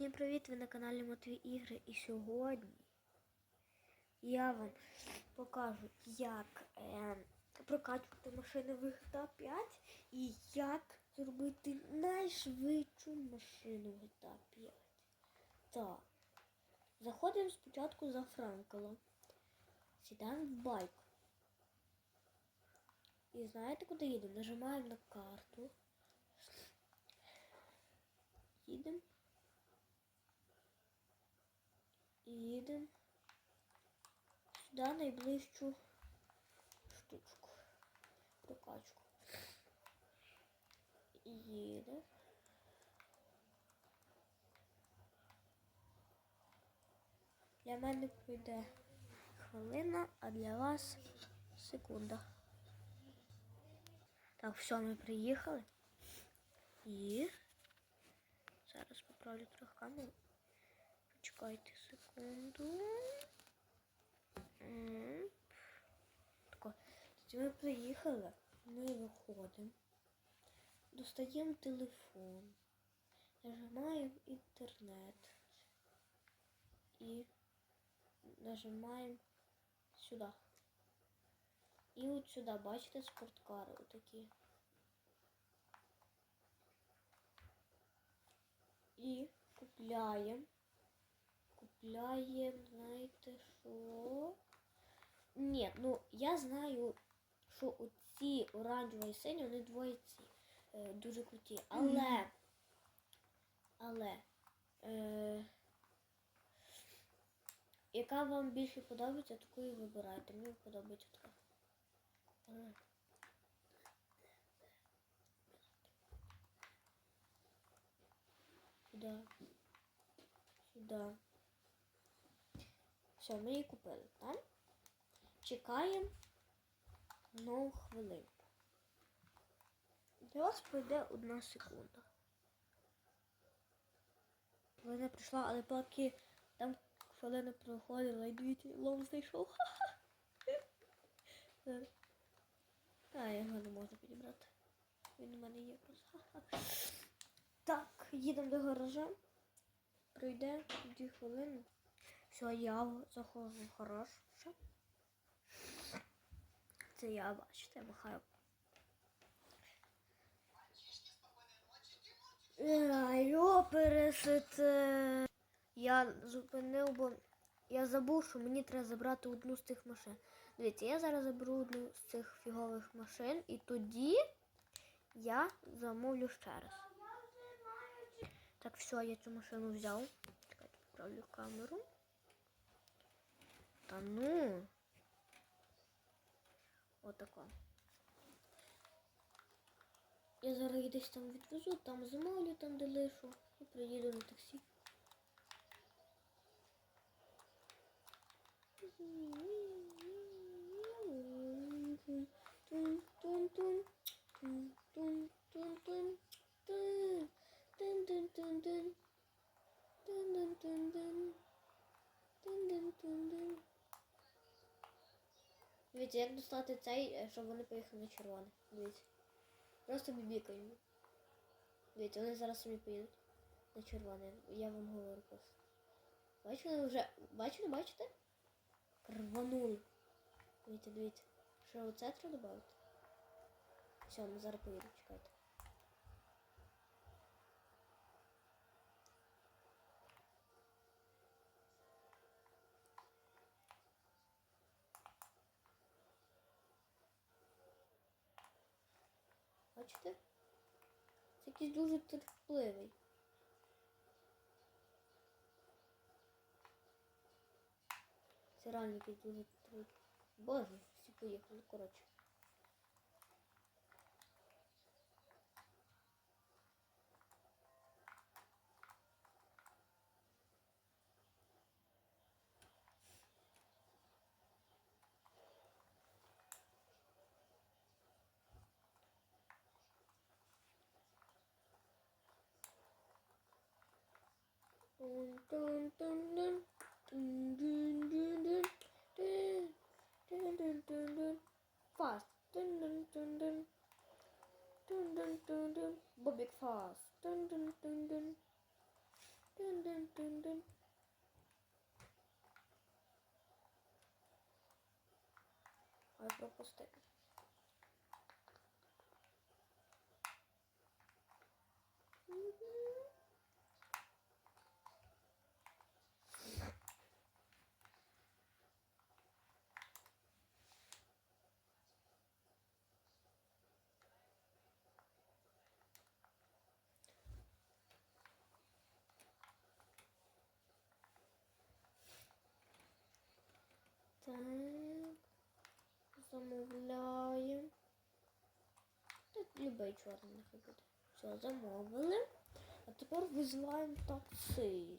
Всім привіт! Ви на каналі Матвій Ігри. І сьогодні я вам покажу, як е, прокачувати машини в GTA 5 і як зробити найшвидшу машину в GTA 5. Так. Заходимо спочатку за Франкела. Сідаємо в байк. І знаєте, куди їдемо? Нажимаємо на карту. Їдемо. І їдемо сюди найближчу штучку. Прокачку. І їдемо. Для мене пройде хвилина, а для вас секунда. Так, все, ми приїхали. І зараз поправлю трохи камеру. Почекайте секунду. Тако. Ми приїхали, ми виходимо, достаємо телефон, нажимаємо інтернет і нажимаємо сюди. І от сюди, бачите, спорткари отакі. І купляємо. Купляємо, знаєте що? Ні, ну я знаю, що оці оранжева і сині, вони двоє ці е, дуже круті. Але, але, е, яка вам більше подобається, таку і вибирайте. Мені подобається така. Ага. Сюда. Все, ми її купили, так? Чекаємо нову хвилинку. Для вас пройде одна секунда. Хвилина прийшла, але поки там хвилина проходила і дивіться, лом знайшов. А, я його не можу підібрати. Він у мене є просто. Так, їдемо до гаража. Пройде дві хвилини. Все, я заходжу. Все. Це я, бачите, махаю. Йо, пересите. Я зупинив, бо я забув, що мені треба забрати одну з цих машин. Дивіться, я зараз заберу одну з цих фігових машин і тоді я замовлю ще раз. Так, все, я цю машину взяв. Чекайте, поправлю камеру. Та ну. Отако. Я зараз десь там відвезу, там замовлю, там де лишу і приїду на таксі. Дивіться, як достати цей, е, щоб вони поїхали на червоне. Дивіться. Просто бібікаємо. Дивіться, вони зараз самі поїдуть на червоне. Я вам говорю просто. Бачите, вони вже. Бачили, бачите? Рванули. Дивіться, дивіться. Що оце треба додати? Все, ми зараз поїдемо, чекайте. Бачите? Це якийсь дуже терпливий. Це реально якийсь дуже терпливий. Боже, всі поїхали, коротше. Fast. Dun, dun, dun, dun. Dun, dun, dun, dun. Bobik fast. Dun, Так. Замовляємо. Та любий чорний нехай буде. Все, замовили. А тепер визиваємо таксі.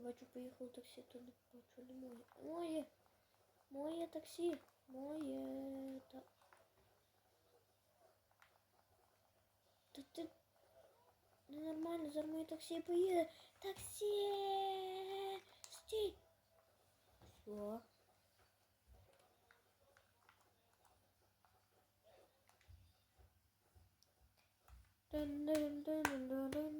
бачу, поїхало таксі, то не бачу, моє. Моє! Моє таксі! Моє та. Та ти ненормально, зараз моє таксі поїде. Таксі! Стій! Все. Dun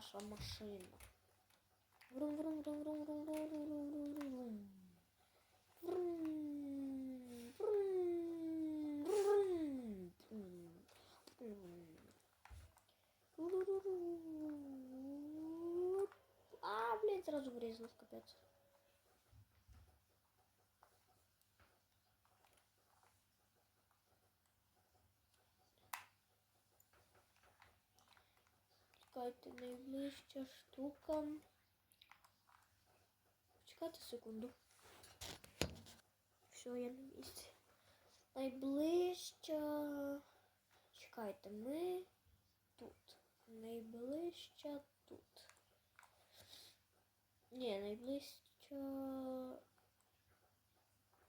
наша машина. Врум, врум, врум, врум, врум, врум, врум, врум, врум, врум. А, блядь, сразу врезалась, капец. Чекайте, найближча штука. Чекайте секунду. Все, я на місці. Найближча. Чекайте, ми тут. Найближча тут. Ні, найближча.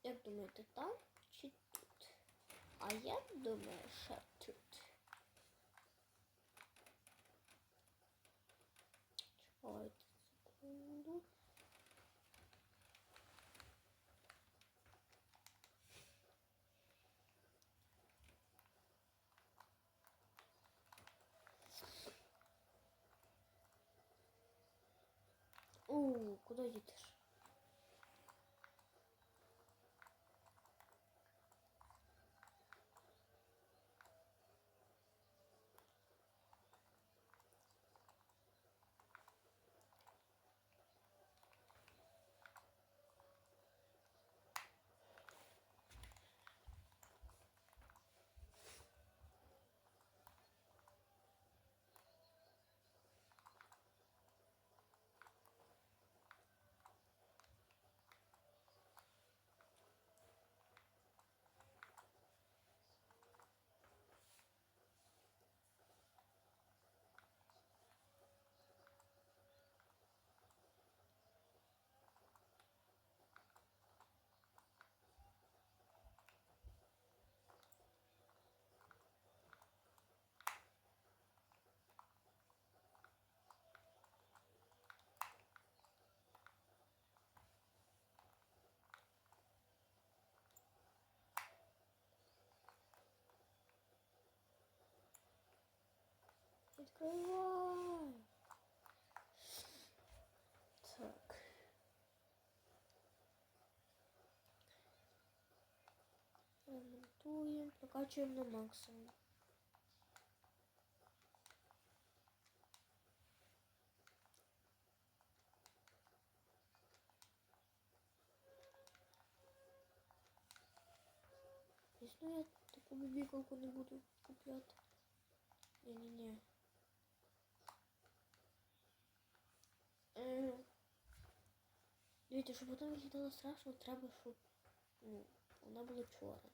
Як думаєте, там чи тут? А я думаю, що Ой, секунду. О, куда идешь? Открывай. Так. Ремонтуем, прокачиваем на максимум. Если ну, я такую бибикалку не буду куплять. Не-не-не. Дивіться, щоб вона виглядала страшно, треба, щоб вона була чорна.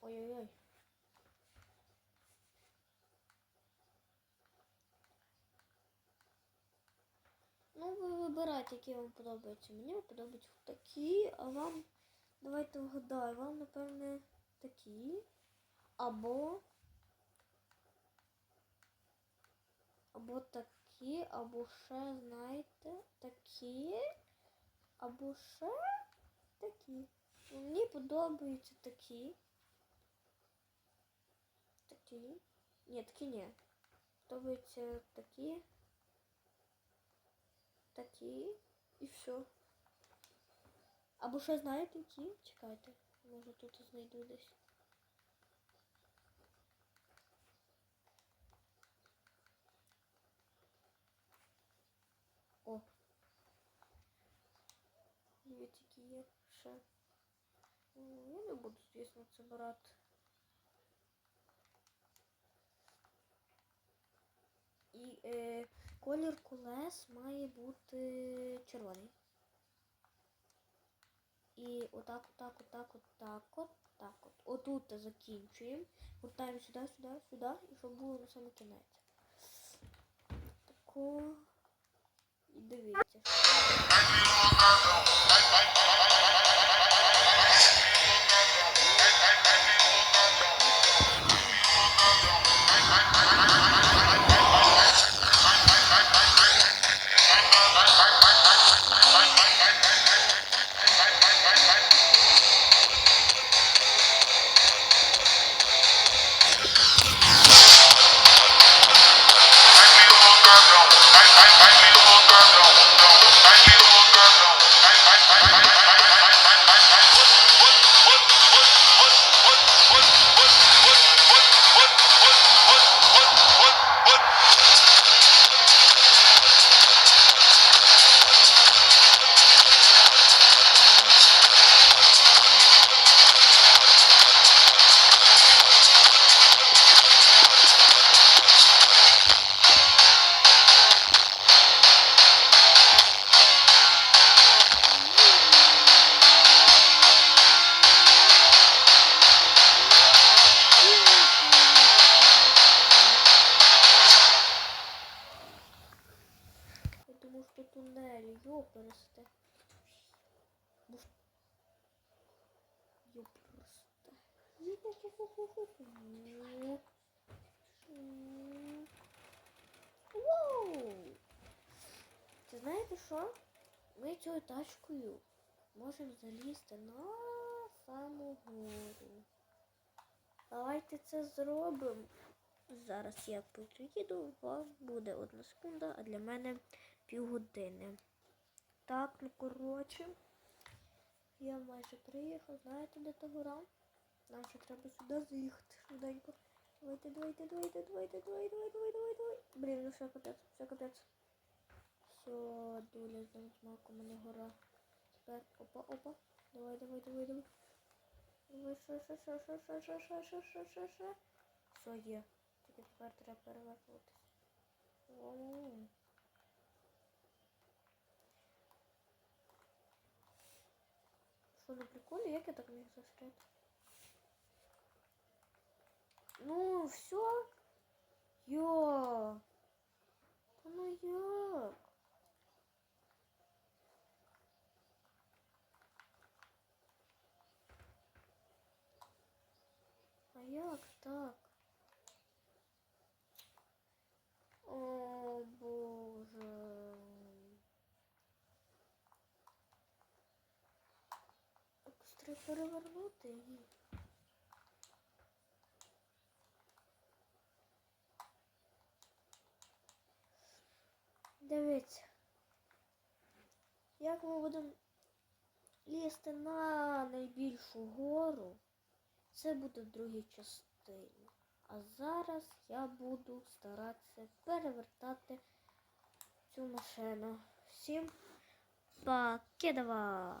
Ой-ой-ой. Ну, ви вибирайте, які вам подобаються. Мені подобаються такі, а вам давайте вгадаю, вам, напевне, такі. Або. Або такі, або ще, знаєте, такі. Або ще такі. Мені подобаються такі. Такі. Ні, такі ні. Подобаються такі. Такі. І все. Або ще знаєте які? Чекайте. Може тут знайду десь. О. Дивіться, які є ще. Ну, Я не буду, звісно, це брати. І е, колір колес має бути червоний. І отак, отак, отак, отак, отак от. Отут закінчуємо. Гуртаємо сюди, сюди, сюди, і щоб було на саме кінець. Тако. І дивіться. Йоперсте. Воу! Це знаєте що? Ми цією тачкою можемо залізти на саму гору. Давайте це зробимо. Зараз я приїду, у вас буде одна секунда, а для мене півгодини. Так, ну коротше. Я майже приїхав. Знаєте, де та гора? Нам ще треба сюди заїхати швиденько. Давайте, давайте, давайте, давайте, давай, давай, давай, давай, давай. Блін, ну все капець, все капець. Все, доля з маку, у мене гора. Тепер, опа, опа. Давай, давай, давай, давай. Давай, ще, ще, ще, ще, ще, ще, ще, ще, ще, ще, ще. Все є. Тільки тепер треба перевернутися. О. Що на приколі, як я так міг застряти? Ну, все. Йо. Та ну як? А як так? О, Боже. Треба перевернути її. Дивіться. Як ми будемо лізти на найбільшу гору, це буде в другій частині. А зараз я буду старатися перевертати цю машину. Всім покедова!